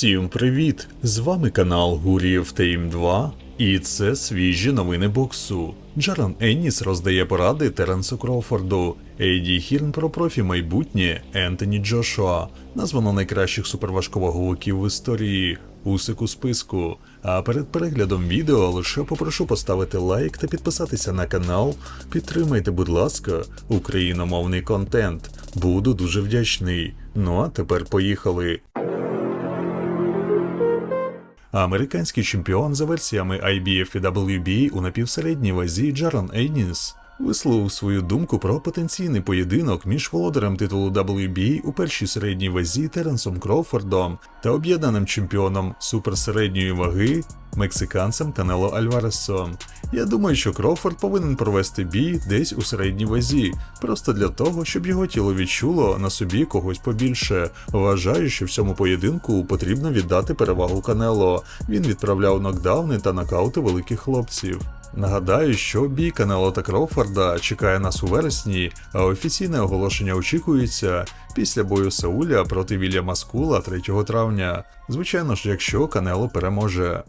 Всім привіт! З вами канал Гуріїв Тейм 2, і це свіжі новини боксу. Джаран Енніс роздає поради Теренсу Кроуфорду, Ейді Хірн про профі майбутнє Ентоні Джошуа, названо найкращих суперважковаговиків в історії. Усик у списку. А перед переглядом відео лише попрошу поставити лайк та підписатися на канал. Підтримайте, будь ласка, україномовний контент. Буду дуже вдячний. Ну а тепер поїхали. Американський чемпіон за версіями IBF і WBA у напівсередній вазі Джаран Ейніс висловив свою думку про потенційний поєдинок між володарем титулу WBA у першій середній вазі Теренсом Кроуфордом та об'єднаним чемпіоном суперсередньої ваги мексиканцем Канело Альваресом. Я думаю, що Кроуфорд повинен провести бій десь у середній вазі, просто для того, щоб його тіло відчуло на собі когось побільше. Вважаю, що в цьому поєдинку потрібно віддати перевагу Канело. Він відправляв нокдауни та нокаути великих хлопців. Нагадаю, що бій Канело та Кроуфорда чекає нас у вересні, а офіційне оголошення очікується після бою Сауля проти Вільяма Скула 3 травня. Звичайно ж, якщо Канело переможе.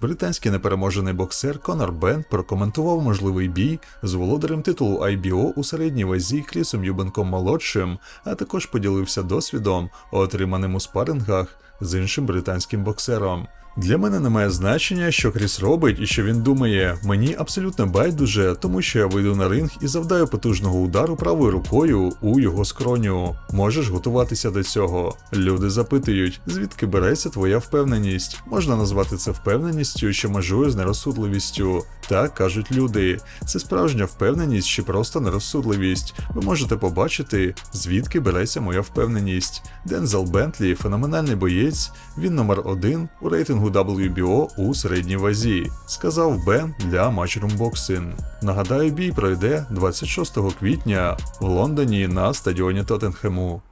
Британський непереможений боксер Конор Бен прокоментував можливий бій з володарем титулу IBO у середній вазі Крісом Юбенком молодшим, а також поділився досвідом, отриманим у спарингах з іншим британським боксером. Для мене немає значення, що Кріс робить і що він думає. Мені абсолютно байдуже, тому що я вийду на ринг і завдаю потужного удару правою рукою у його скроню. Можеш готуватися до цього. Люди запитують, звідки береться твоя впевненість. Можна назвати це впевненістю, що межує з нерозсудливістю. Так кажуть люди. Це справжня впевненість чи просто нерозсудливість. Ви можете побачити, звідки береться моя впевненість. Дензел Бентлі феноменальний боєць. Він номер один у рейтингу WBO у середній вазі, сказав Бен для Matchroom Boxing. Нагадаю, бій пройде 26 квітня в Лондоні на стадіоні Тоттенхему.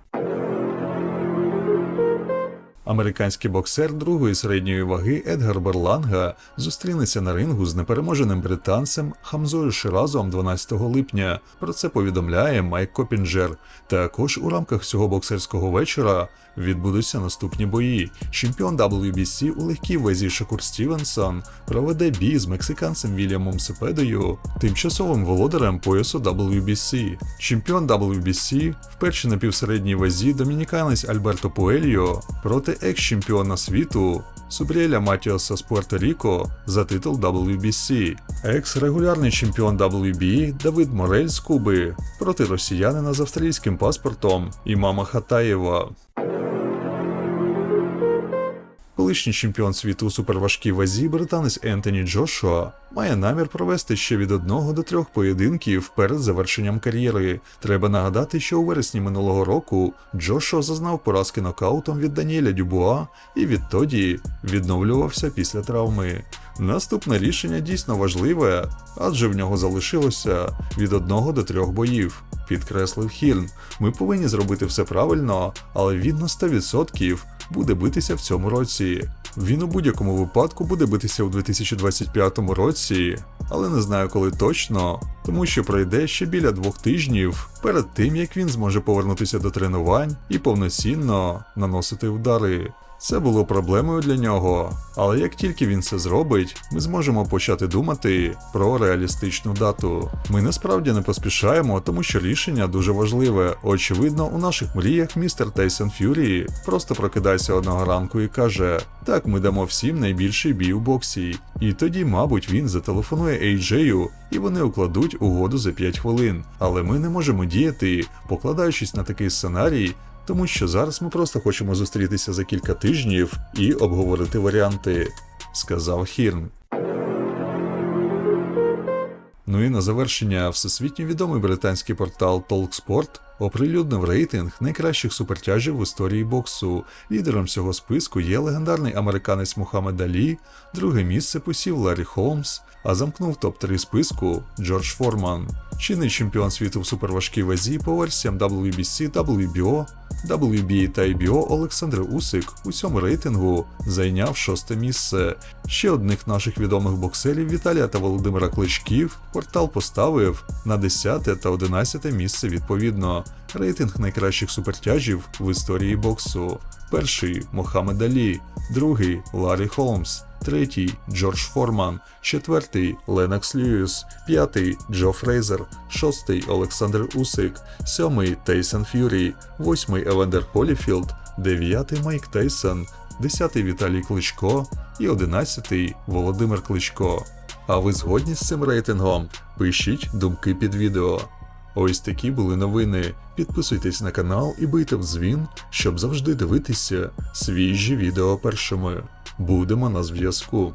Американський боксер другої середньої ваги Едгар Берланга зустрінеться на рингу з непереможеним британцем Хамзою Ширазом 12 липня. Про це повідомляє Майк Копінджер. Також у рамках цього боксерського вечора відбудуться наступні бої. Чемпіон WBC у легкій вазі Шакур Стівенсон проведе бій з мексиканцем Вільямом Сепедою, тимчасовим володарем поясу WBC. Чемпіон WBC в першій напівсередній вазі домініканець Альберто Пуельо проти екс-чемпіона світу Субріеля Матіоса з Пуерто-Ріко за титул WBC, екс-регулярний чемпіон WBA Давид Морель з Куби проти росіянина з австралійським паспортом Імама Хатаєва. Колишній чемпіон світу у суперважкій вазі британець Ентоні Джошуа має намір провести ще від одного до трьох поєдинків перед завершенням кар'єри. Треба нагадати, що у вересні минулого року Джошуа зазнав поразки нокаутом від Даніеля Дюбуа і відтоді відновлювався після травми. Наступне рішення дійсно важливе, адже в нього залишилося від одного до трьох боїв. Підкреслив Хірн. Ми повинні зробити все правильно, але він на 100% буде битися в цьому році. Він у будь-якому випадку буде битися у 2025 році, але не знаю коли точно, тому що пройде ще біля двох тижнів перед тим як він зможе повернутися до тренувань і повноцінно наносити удари. Це було проблемою для нього, але як тільки він це зробить, ми зможемо почати думати про реалістичну дату. Ми насправді не поспішаємо, тому що рішення дуже важливе. Очевидно, у наших мріях містер Тейсон Ф'юрі просто прокидається одного ранку і каже: Так, ми дамо всім найбільший бій у боксі. І тоді, мабуть, він зателефонує Ейджею, і вони укладуть угоду за 5 хвилин. Але ми не можемо діяти, покладаючись на такий сценарій, тому що зараз ми просто хочемо зустрітися за кілька тижнів і обговорити варіанти, сказав Хірн. Ну і на завершення всесвітньо відомий британський портал TalkSport оприлюднив рейтинг найкращих супертяжів в історії боксу. Лідером цього списку є легендарний американець Мухаммед Алі, друге місце посів Ларі Холмс, а замкнув топ-3 списку Джордж Форман. Чинний чемпіон світу в суперважкій вазі по версіям WBC, WBO WBA та IBO Олександр Усик у цьому рейтингу зайняв шосте місце. Ще одних наших відомих боксерів Віталія та Володимира Кличків портал поставив на 10 та 11 місце відповідно. Рейтинг найкращих супертяжів в історії боксу. Перший Мохаммед Алі, другий Ларі Холмс, третій Джордж Форман, четвертий Ленокс Льюіс, п'ятий Джо Фрейзер, шостий Олександр Усик, сьомий Тейсон Ф'юрі, восьмий Евандер Холіфілд, дев'ятий Майк Тейсон, десятий Віталій Кличко і одинадцятий Володимир Кличко. А ви згодні з цим рейтингом? Пишіть думки під відео. Ось такі були новини. Підписуйтесь на канал і бийте в дзвін, щоб завжди дивитися свіжі відео першими. Будемо на зв'язку.